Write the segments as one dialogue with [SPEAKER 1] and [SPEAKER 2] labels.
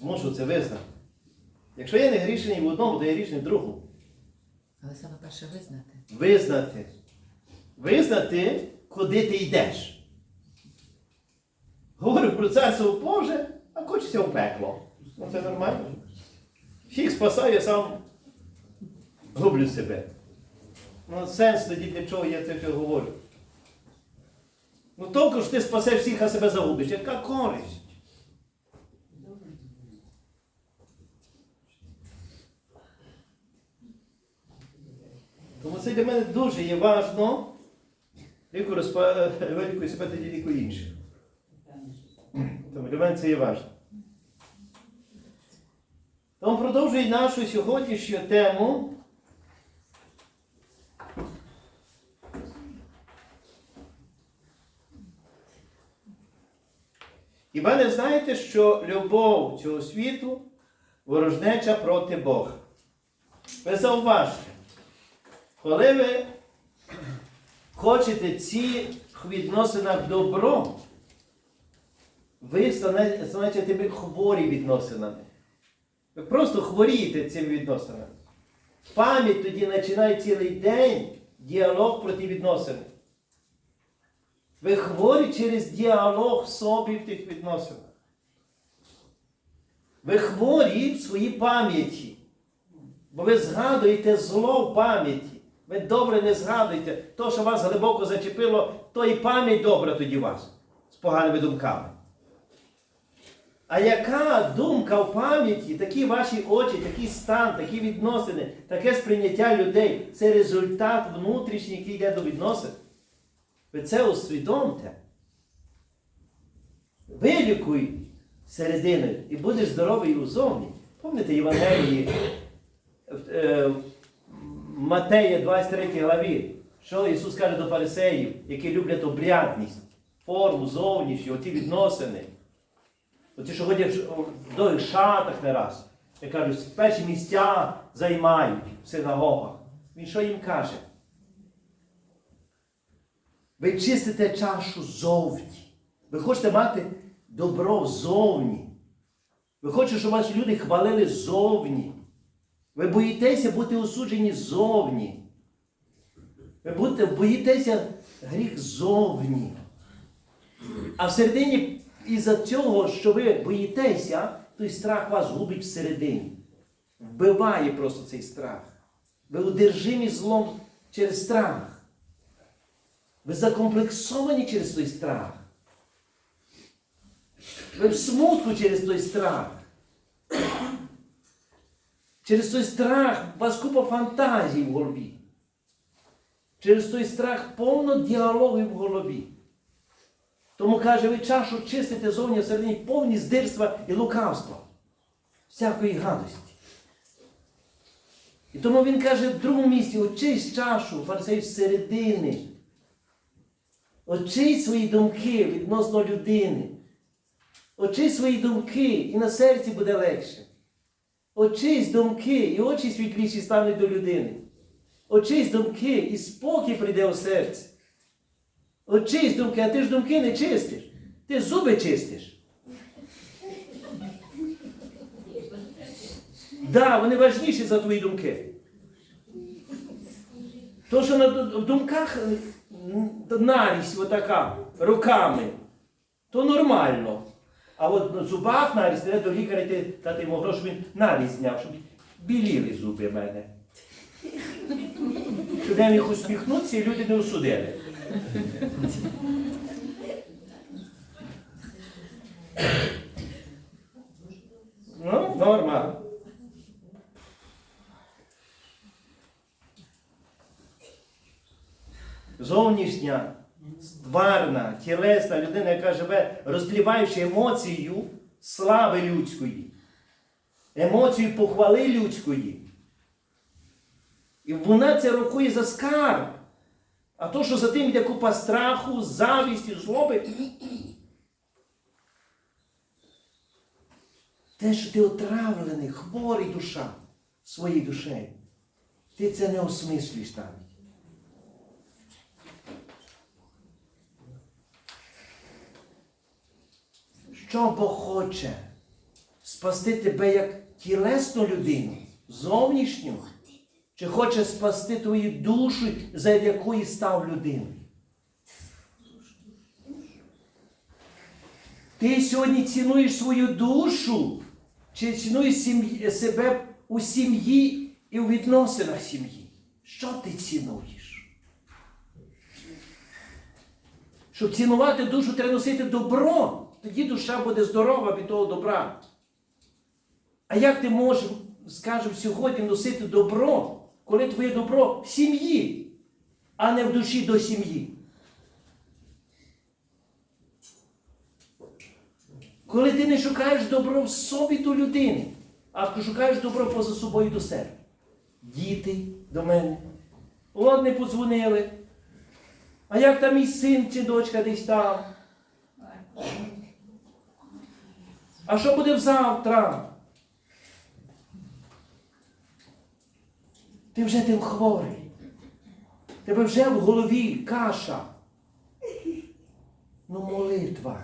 [SPEAKER 1] Мушу це визнати. Якщо я не грішний в одному, то я грішний в другому.
[SPEAKER 2] Але саме перше визнати.
[SPEAKER 1] Визнати. Визнати, куди ти йдеш. Говорю про царство Боже, а хочеться в пекло. Ну це нормально. Всіх спасаю, я сам гублю себе. Ну, сенс тоді для чого я це говорю. Ну толку ж ти спасеш всіх, а себе загубиш. Яка користь? Тому це для мене дуже є важно. Ліку розпа... великої себе тоді ліку інших. Тому для мене це є важливо. Тому продовжує нашу сьогоднішню тему. І ви не знаєте, що любов цього світу ворожнеча проти Бога. Ви зауважте, коли ви хочете ці відносинах добро, ви стане- станете тими хворі відносинами. Ви просто хворієте цими відносинами. Пам'ять тоді починає цілий день діалог проти відносин. Ви хворі через діалог в собі в тих відносинах. Ви хворі в своїй пам'яті. Бо ви згадуєте зло в пам'яті. Ви добре не згадуєте. То, що вас глибоко зачепило, то і пам'ять добра тоді вас з поганими думками. А яка думка в пам'яті, такі ваші очі, такий стан, такі відносини, таке сприйняття людей це результат внутрішній, який йде до відносин. Ви це усвідомте. Вилікуй серединою і будеш здоровий узовні. Пам'ятаєте Євангелії е, Матея 23 главі, що Ісус каже до фарисеїв, які люблять обрядність, форму, зовнішню, оті відносини. Оті, що ходять в довгих шатах не раз. Я кажу, перші місця займають в синагогах. Він що їм каже? Ви чистите чашу зовні. Ви хочете мати добро ззовні. Ви хочете, щоб вас люди хвалили ззовні. Ви боїтеся бути осуджені ззовні. Ви боїтеся гріх ззовні. А всередині, із-за цього, що ви боїтеся, той страх вас губить всередині. Вбиває просто цей страх. Ви одержимі злом через страх. Ви закомплексовані через той страх. Ви в смутку через той страх. Через той страх вас купа фантазій в голові. Через той страх повно діалогів в голові. Тому каже, ви чашу чистите зовні всередині повні здирства і лукавства. Всякої гадості. І тому він каже в другому місці, очисть чашу фарисеїв зсередини. Очисть свої думки відносно людини. Очисть свої думки, і на серці буде легше. Очисть думки, і очі світліші стануть до людини. Очисть думки, і спокій прийде у серце. Очисть думки, а ти ж думки не чистиш. Ти зуби чистиш. Да, вони важніші за твої думки. То, що на в думках нарість отака руками, то нормально. А от зубах нарість, треба до лікаря йти, дати йому гроші, він нарість зняв, щоб біліли зуби в мене. Щоб я міг усміхнутися і люди не осудили. Ну, норма. Зовнішня, тварна, тілесна людина, яка живе, розтліваючи емоцію слави людської, емоцію похвали людської. І вона це рахує за скарб. А то, що за тим йде купа страху, завісті, злоби. Те, що ти отравлений, хворий душа своєю душею. Ти це не осмислюєш навіть. Що Бог хоче спасти тебе як тілесну людину, зовнішню, чи хоче спасти твою душу, за якої став людиною. Ти сьогодні цінуєш свою душу, чи цінуєш себе у сім'ї і у відносинах сім'ї? Що ти цінуєш? Щоб цінувати душу, треба носити добро. Тоді душа буде здорова від того добра. А як ти можеш, скажімо, сьогодні носити добро, коли твоє добро в сім'ї, а не в душі до сім'ї? Коли ти не шукаєш добро в собі до людини, а шукаєш добро поза собою до себе. Діти до мене. От не подзвонили. А як там мій син чи дочка десь там? А що буде завтра? Ти вже тим хворий. Тебе вже в голові каша. Ну, молитва.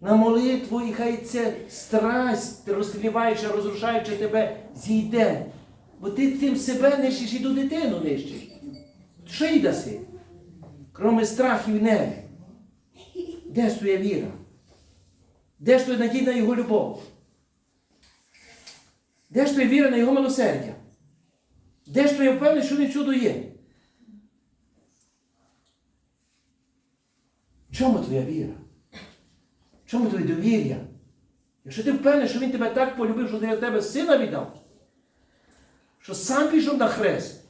[SPEAKER 1] На молитву, і хай ця страсть, розтліваюча, розрушаюча тебе, зійде. Бо ти цим себе нищиш і ту дитину нищиш. Що їй даси? Кроме страхів нервів. Де ж твоя віра? Де ж твоя надія на його любов? Де ж твоя віра на його милосердя? Де ж твоя впевненість, що він всюди є? Чому твоя віра? Чому твоє довір'я? Якщо ти впевнений, що він тебе так полюбив, що для тебе сина віддав, що сам пішов на хрест,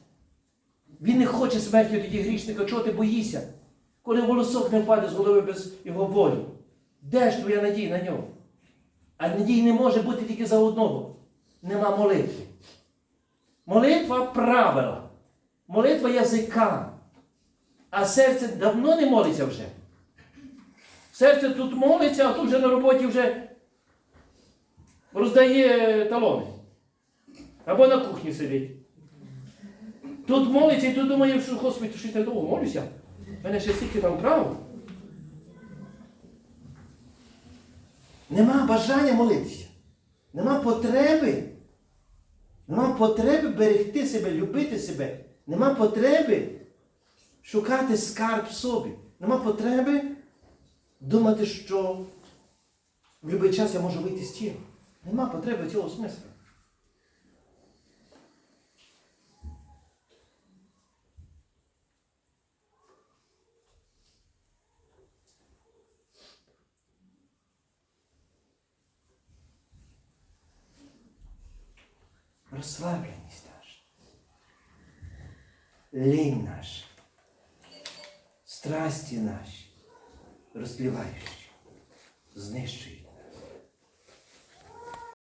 [SPEAKER 1] він не хоче смерті тоді грішника, чого ти боїшся, коли волосок не впаде з голови без його волі. Де ж твоя надія на нього? А надії не може бути тільки за одного. Нема молитви. Молитва правила. Молитва язика. А серце давно не молиться вже. Серце тут молиться, а тут вже на роботі вже роздає талони. Або на кухні сидить. Тут молиться і тут думає, що Господи, що я довго молюся. В мене ще стільки там прав. Нема бажання молитися. Нема потреби. Нема потреби берегти себе, любити себе. Нема потреби шукати скарб в собі. Нема потреби думати, що в будь-який час я можу вийти з тіла. Нема потреби цього смисла. Розслабленість наша. Лінь наша. Страсті наші розпліваючі, знищують